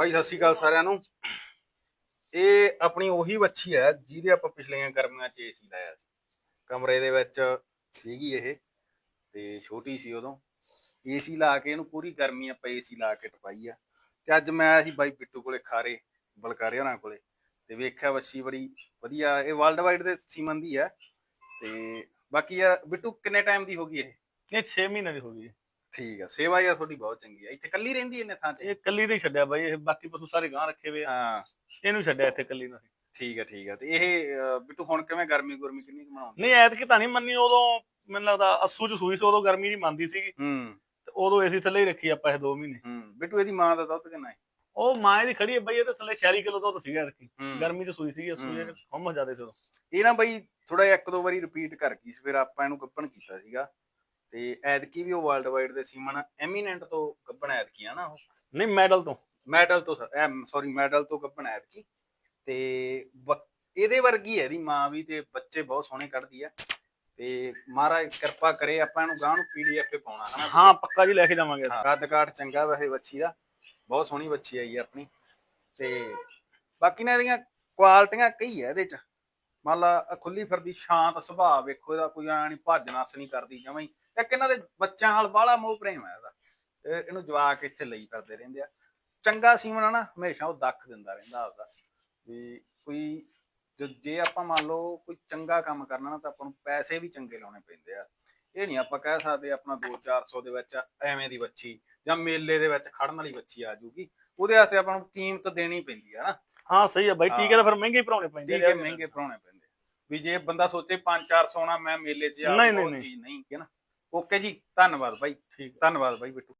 ਭਾਈ, ਸਤਿ ਸ਼੍ਰੀ ਅਕਾਲ ਸਾਰਿਆਂ ਨੂੰ। ਇਹ ਆਪਣੀ ਉਹੀ ਵੱਛੀ ਹੈ ਜਿਹਦੇ ਆਪਾਂ ਪਿਛਲੀਆਂ ਗਰਮੀਆਂ 'ਚ ਏਸੀ ਲਾਇਆ ਸੀ। ਕਮਰੇ ਦੇ ਵਿੱਚ ਸੀਗੀ ਇਹ ਤੇ ਛੋਟੀ ਸੀ ਉਦੋਂ। ਏਸੀ ਲਾ ਕੇ ਇਹਨੂੰ ਪੂਰੀ ਗਰਮੀ ਆਪਾਂ ਏਸੀ ਲਾ ਕੇ ਟਪਾਈ ਆ। ਤੇ ਅੱਜ ਮੈਂ ਆਇਆ ਸੀ ਬਾਈ ਬਿੱਟੂ ਕੋਲੇ, ਖਾਰੇ ਬਲਕਾਰੇ ਹੋਰਾਂ ਕੋਲੇ। ਤੇ ਵੇਖਿਆ ਵੱਛੀ ਬੜੀ ਵਧੀਆ, ਇਹ ਵਰਲਡ ਵਾਈਡ ਦੇ ਸੀਮਨ ਦੀ ਹੈ। ਤੇ ਬਾਕੀ ਯਾਰ ਬਿੱਟੂ, ਕਿੰਨੇ ਟਾਈਮ ਦੀ ਹੋ ਗਈ ਇਹ? ਇਹ 6 ਮਹੀਨੇ ਦੀ ਹੋ ਗਈ ਠੀਕ ਆ ਸੇਵਾ ਯਾਰ ਤੁਹਾਡੀ ਬਹੁਤ ਚੰਗੀ ਆ ਇੱਥੇ ਕੱਲੀ ਰਹਿੰਦੀ ਇਹਨੇ ਥਾਂ 'ਚ ਇਹ ਕੱਲੀ ਦੇ ਛੱਡਿਆ ਬਾਈ ਇਹ ਬਾਕੀ ਪਸ਼ੂ ਸਾਰੇ ਗਾਂ ਰੱਖੇ ਆ। ਹਾਂ। ਇਹਨੂੰ ਛੱਡਿਆ ਇੱਥੇ ਕੱਲੀ ਨੂੰ ਅਸੀਂ। ਠੀਕ ਹੈ ਠੀਕ ਹੈ ਤੇ ਇਹ ਅਹ, ਬਿੱਟੂ ਹੁਣ ਕਿਵੇਂ ਗਰਮੀ ਗੁਰਮੀ ਕਿੰਨੀ ਕੁ ਮਨਾਉਂਦੀ? ਨਹੀਂ ਐਤਕੀ ਤਾਂ ਨਹੀਂ ਮੰਨੀ ਉਦੋਂ ਮੈਨੂੰ ਲੱਗਦਾ ਅਸੂ ਚ ਸੂਈ ਸੀ ਉਦੋਂ ਗਰਮੀ ਨਹੀਂ ਮੰਨਦੀ ਸੀਗੀ। ਹੂੰ। ਤੇ ਉਦੋਂ ਏਸੀ ਥੱਲੇ ਹੀ ਰੱਖੀ ਆਪਾਂ ਇਹ 2 ਮਹੀਨੇ। ਹੂੰ ਬਿੱਟੂ ਇਹਦੀ ਮਾਂ ਦਾ ਦੁੱਧ ਕਿੰਨਾ ਹੈ ਉਹ ਮਾਂ ਦੀ ਖੜੀ ਹੈ ਬਾਈ ਇਹਦੇ ਥੱਲੇ 46 ਕਿਲੋ ਦੁੱਧ ਸੀਗਾ ਐਤਕੀ। ਹੂੰ। ਗਰਮੀ ਚ ਸੂਈ ਸੀਗੀ ਹੂੰ। ਚ ਹਮ ਜ਼ਿਆਦੇ ਸੀ ਉਦੋਂ। ਇਹ ਨਾ ਬਈ ਥੋੜਾ ਇੱਕ ਦੋ ਵਾਰੀ ਰਿਪੀਟ ਕਰ ਗਈ ਸੀ ਫਿਰ ਆਪਾਂ ਇਹਨੂੰ ਗੱਪਣ ਕੀਤਾ ਸੀਗਾ। ਤੇ ਐਦਕੀ ਵੀ ਉਹ ਵਰਲਡ ਵਾਈਡ ਦੇ ਸੀਮਨ ਐਮੀਨੈਂਟ ਤੋਂ ਗੱਪਣ ਐਦਕੀ ਆ ਨਾ ਉਹ? ਨਹੀਂ ਮੈਡਲ ਤੋਂ। ਮੈਡਲ ਤੋਂ ਸੌਰੀ ਮੈਡਲ ਤੋਂ ਗੱਪਣ ਐਦਕੀ ਤੇ ਇਹਦੇ ਵਰਗੀ ਹੈ ਇਹਦੀ ਮਾਂ ਵੀ ਤੇ ਬੱਚੇ ਬਹੁਤ ਸੋਹਣੇ ਕੱਢਦੀ ਆ। ਤੇ ਮਹਾਰਾਜ ਕਿਰਪਾ ਕਰੇ ਆਪਾਂ ਇਹਨੂੰ ਗਾਂ ਨੂੰ ਪੀਡੀਐਫ ਤੇ ਪਾਉਣਾ ਹਨਾ? ਹਾਂ ਪੱਕਾ ਜੀ ਲੈ ਕੇ ਜਾਵਾਂਗੇ ਕੱਦ ਕਾਠ ਚੰਗਾ ਵੈਸੇ ਬੱਚੀ ਦਾ। ਬਹੁਤ ਸੋਹਣੀ ਬੱਚੀ ਆਈ ਹੈ ਆਪਣੀ। ਤੇ ਬਾਕੀ ਨਾ ਇਹਦੀਆਂ ਕੁਆਲਟੀਆਂ ਕਈ ਹੈ ਇਹਦੇ ਚ। ਮੰਨ ਲਾ ਖੁੱਲੀ ਫਿਰਦੀ ਸ਼ਾਂਤ ਸੁਭਾਅ ਵੇਖੋ ਇਹਦਾ ਕੋਈ ਐ ਨਹੀਂ ਭੱਜ ਨੱਸ ਨਹੀਂ ਕਰਦੀ ਜਮਾਂ ਹੀ। ਇੱਕ ਇਹਨਾਂ ਦੇ ਬੱਚਿਆਂ ਨਾਲ ਬਾਹਲਾ ਮੋਹ ਪ੍ਰੇਮ ਹੈ ਇਹਦਾ। ਇਹ- ਇਹਨੂੰ ਜਵਾਕ ਇੱਥੇ ਲਈ ਫਿਰਦੇ ਰਹਿੰਦੇ ਆ। ਚੰਗਾ ਸੀਮਨ ਆ ਨਾ ਹਮੇਸ਼ਾ ਉਹ ਦੱਖ ਦਿੰਦਾ ਰਹਿੰਦਾ ਆਪਦਾ। ਵੀ ਕੋਈ ਜ- ਜੇ ਆਪਾਂ ਮੰਨ ਲਓ ਕੋਈ ਚੰਗਾ ਕੰਮ ਕਰਨਾ ਨਾ ਤਾਂ ਆਪਾਂ ਨੂੰ ਪੈਸੇ ਵੀ ਚੰਗੇ ਲਾਉਣੇ ਪੈਂਦੇ ਆ। ਇਹ ਨਹੀਂ ਆਪਾਂ ਕਹਿ ਸਕਦੇ ਆਪਣਾ 2-400 ਦੇ ਵਿੱਚ ਐਵੇਂ ਦੀ ਬੱਚੀ ਜਾਂ ਮੇਲੇ ਦੇ ਵਿੱਚ ਖੜਨ ਵਾਲੀ ਬੱਚੀ ਆ ਜੂਗੀ। ਉਹਦੇ ਵਾਸਤੇ ਆਪਾਂ ਨੂੰ ਕੀਮਤ ਦੇਣੀ ਪੈਂਦੀ ਆ ਨਾ। ਹਾਂ ਸਹੀ ਹੈ ਬਾਈ ਹਾਂ। ਟੀਕੇ ਤਾਂ ਫਿਰ ਮਹਿੰਗੇ ਹੀ ਭਰਾਉਣੇ ਪੈਂਦੇ ਹੈ ਮਹਿੰਗੇ ਭਰਾਉਣੇ ਪੈਂਦੇ ਵੀ ਜੇ ਬੰਦਾ ਸੋਚੇ 5-400 ਨਾ ਮੈਂ ਮੇਲੇ 'ਚ ਆ ਨਹੀਂ, ਨਹੀਂ, ਉਹ ਨਹੀਂ। ਚੀਜ਼ ਨਹੀਂ ਹੈ ਨਾ ਓਕੇ ਜੀ ਧੰਨਵਾਦ ਬਾਈ ਠੀਕ। ਧੰਨਵਾਦ ਬਾਈ ਬਿੱਟੂ